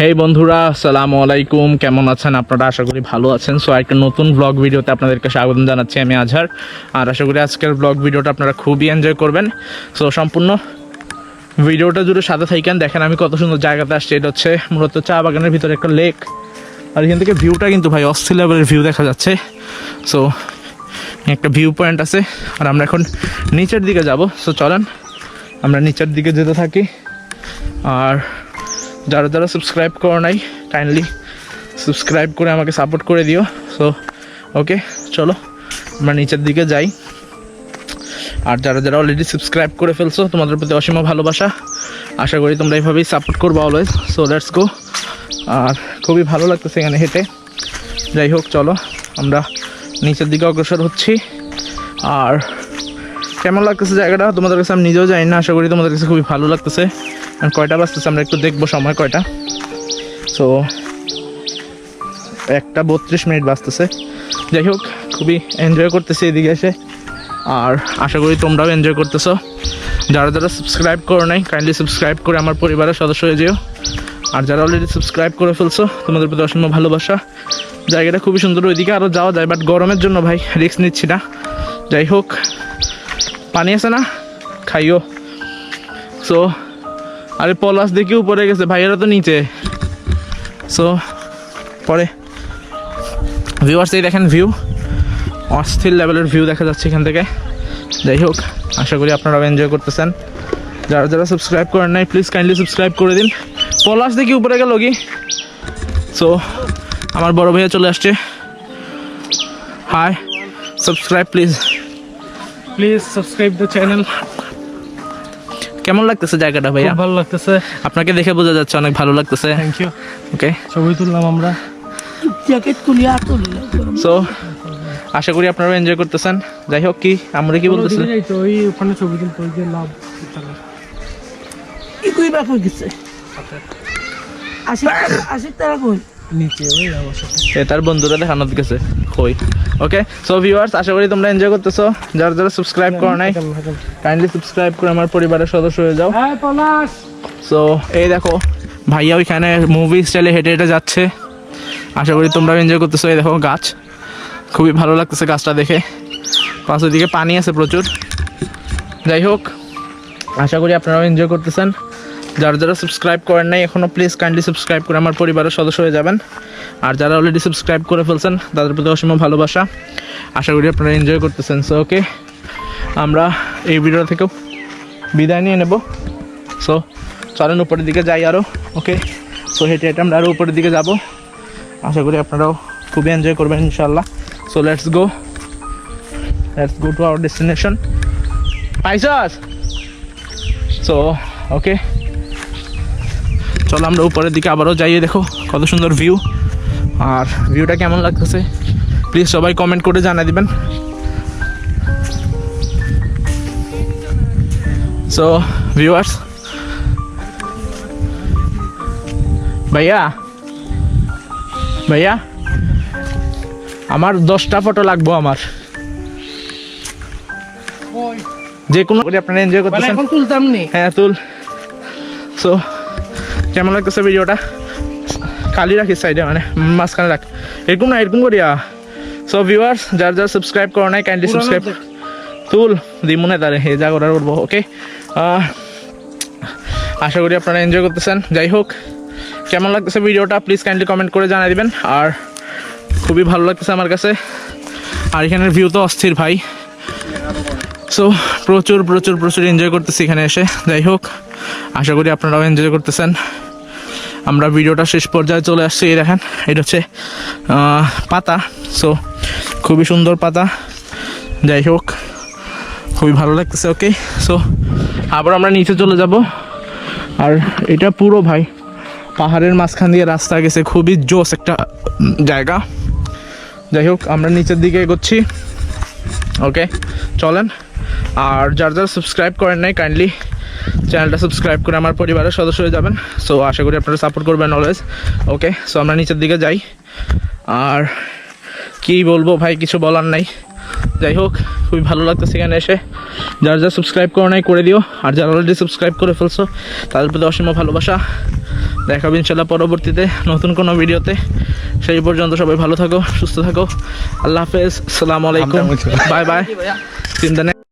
হেই বন্ধুরা, আসসালামু আলাইকুম। কেমন আছেন? আপনারা আশা করি ভালো আছেন। সো একটা নতুন ব্লগ ভিডিওতে আপনাদেরকে স্বাগত জানাচ্ছি আমি আজহার। আর আশা করি আজকের ব্লগ ভিডিওটা আপনারা খুবই এনজয় করবেন। সো সম্পূর্ণ ভিডিওটা জুড়ে সাথে থাকেন। দেখেন আমি কত সুন্দর জায়গাতে আসছি। এটা হচ্ছে মূলত চা বাগানের ভিতরে একটা লেক আর এখান থেকে ভিউটা কিন্তু ভাই অস্থির লেভেলের ভিউ দেখা যাচ্ছে। সো একটা ভিউ পয়েন্ট আছে। আর আমরা এখন নিচের দিকে যাব। সো চলেন, আমরা নিচের দিকে যেতে থাকি। আর যারা যারা সাবস্ক্রাইব করো নাই কাইন্ডলি সাবস্ক্রাইব করে আমাকে সাপোর্ট করে দিও। সো ওকে চলো, আমরা নিচের দিকে যাই। আর যারা যারা অলরেডি সাবস্ক্রাইব করে ফেলছো, তোমাদের প্রতি অসীম ভালোবাসা। আশা করি তোমরা এইভাবেই সাপোর্ট করব অলওয়েজ সো লেটস গো আর খুবই ভালো লাগতেছে এখানে হেঁটে। যাই হোক, চলো, আমরা নিচের দিকে অগ্রসর হচ্ছি। আর কেমন লাগতেছে জায়গাটা? তোমাদের কাছে আমি নিজেও জানি না, আশা করি তোমাদের কাছে খুবই ভালো লাগতেছে। আর কয়টা বাজতেছে? আমরা একটু দেখব সময় কয়টা। সো একটা বত্রিশ মিনিট বাজতেছে। যাই হোক, খুবই এনজয় করতেছি এদিকে এসে। আর আশা করি তোমরাও এনজয় করতেছো। যারা যারা সাবস্ক্রাইব করো নাই কাইন্ডলি সাবস্ক্রাইব করে আমার পরিবারের সদস্য হয়ে যেও। আর যারা অলরেডি সাবস্ক্রাইব করে ফেলছো, তোমাদের প্রতি অসীম ভালোবাসা। জায়গাটা খুবই সুন্দর ওইদিকে আরও যাওয়া যায় বাট গরমের জন্য ভাই রিস্ক নিচ্ছি না। যাই হোক পানি আছে না? খাইও। সো আরে পলাশ দেখি উপরে গেছে, ভাইয়েরা তো নিচে। সো পরে। ভিউয়ার্স এই দেখেন ভিউ অস্থির লেভেলের ভিউ দেখা যাচ্ছে এখান থেকে। যাই হোক, আশা করি আপনারা এনজয় করতেছেন। যারা যারা সাবস্ক্রাইব করেন নাই প্লিজ কাইন্ডলি সাবস্ক্রাইব করে দিন। পলাশ দেখি উপরে গেল কি? সো আমার বড় ভাইয়া চলে আসছে। Hi subscribe please please subscribe the channel কেমন লাগতেছে জায়গাটা ভাইয়া? ভালো লাগতেছে। আপনাকে দেখে বোঝা যাচ্ছে অনেক ভালো লাগতেছে। থ্যাংক ইউ ওকে ছবি তুললাম আমরা। জ্যাকেট তুলি আর তুলি সো আশা করি আপনারাও এনজয় করতেছেন। যাই হোক কি আমরা কি যাইতো ওই ওখানে ছবি তুলতে যে লাভ কি কই হয়ে গেছে আশি আশি টাকা কই? নিচে ওই আমার সাথে। এ তার বন্ধুরা দেখানো গেছে কই ওকে সো ভিউয়ার্স আশা করি তোমরা এনজয় করতেছো। যারা যারা সাবস্ক্রাইব করো নাই কাইন্ডলি সাবস্ক্রাইব করে আমার পরিবারের সদস্য হয়ে যাও। হ্যাঁ সো এই দেখো ভাইয়া ওইখানে মুভি স্টাইলে হেঁটে হেঁটে যাচ্ছে। আশা করি তোমরা এনজয় করতেছো। এই দেখো গাছ। খুবই ভালো লাগতেছে গাছটা দেখে। পাশের দিকে পানি আছে প্রচুর। যাই হোক আশা করি আপনারাও এনজয় করতেছেন। যারা যারা সাবস্ক্রাইব করেন নাই এখনও প্লিজ কাইন্ডলি সাবস্ক্রাইব করে আমার পরিবারের সদস্য হয়ে যাবেন। আর যারা অলরেডি সাবস্ক্রাইব করে ফেলছেন, তাদের প্রতি অসীম ভালোবাসা। আশা করি আপনারা এনজয় করতেছেন। সো ওকে আমরা এই ভিডিও থেকেও বিদায় নিয়ে নেব। সো চলেন উপরের দিকে যাই আরও ওকে সো হেঁটে হেঁটে আমরা আরও উপরের দিকে যাব। আশা করি আপনারাও খুবই এনজয় করবেন ইনশাল্লাহ so let's go let's go to our destination পাইছাস? So okay চলো আমরা উপরের দিকে আবারও যাইয়ে দেখো কত সুন্দর ভিউ আর ভিউটা কেমন লাগতেছে? প্লিজ সবাই কমেন্ট করে জানিয়ে দিবেন। সো ভিউয়ার্স ভাইয়া ভাইয়া আমার দশটা ফটো লাগবো আমার। যে কোনো আপনারা এনজয় মানে করতেছেন এখন তুলতাম নি। হ্যাঁ তুল। সো কেমন লাগতেছে ভিডিওটা? খালি রাখিস সাইডে মানে মাঝখানে রাখ। এরকম না এরকম করিয়া। সো ভিউয়ার্স যার যার সাবস্ক্রাইব করো নাই কাইন্ডলি সাবস্ক্রাইব। তুল দিমুনে তারে হে যা করার করব ওকে আশা করি আপনারা এনজয় করতেছেন। যাই হোক কেমন লাগতেছে ভিডিওটা প্লিজ কাইন্ডলি কমেন্ট করে জানিয়ে দিবেন। আর খুবই ভালো লাগতেছে আমার কাছে। আর এখানের ভিউ তো অস্থির ভাই। সো প্রচুর প্রচুর প্রচুর এনজয় করতেছি এখানে এসে। যাই হোক, আশা করি আপনারাও এনজয় করতেছেন। আমরা ভিডিওটা শেষ পর্যায়ে চলে আসছি, এই দেখেন, এটা হচ্ছে পাতা। সো খুবই সুন্দর পাতা। যাই হোক, খুবই ভালো লাগতেছে ওকে সো আবার আমরা নিচে চলে যাব। আর এটা পুরো ভাই, পাহাড়ের মাঝখান দিয়ে রাস্তা গেছে, খুবই জোস একটা জায়গা। যাই হোক, আমরা নিচের দিকে এগোচ্ছি। ওকে চলেন। আর যার যারা সাবস্ক্রাইব করেন নাই কাইন্ডলি চ্যানেলটা সাবস্ক্রাইব করে আমার পরিবারের সদস্য হয়ে যাবেন। সো আশা করি আপনারা সাপোর্ট করবেন অলওয়েজ ওকে সো আমরা নিচের দিকে যাই। আর কি বলব ভাই কিছু বলার নাই। যাই হোক খুবই ভালো লাগতেছে এখানে এসে। যারা যারা সাবস্ক্রাইব করো নাই করে দিও। আর যারা অলরেডি সাবস্ক্রাইব করে ফেলছো তাদের প্রতি অসীম ভালোবাসা। দেখাবো ইনশাল্লাহ পরবর্তীতে নতুন কোনো ভিডিওতে। সেই পর্যন্ত সবাই ভালো থাকো সুস্থ থাকো। আল্লাহ হাফেজ সালাম আলাইকুম। Bye bye. চিন্তা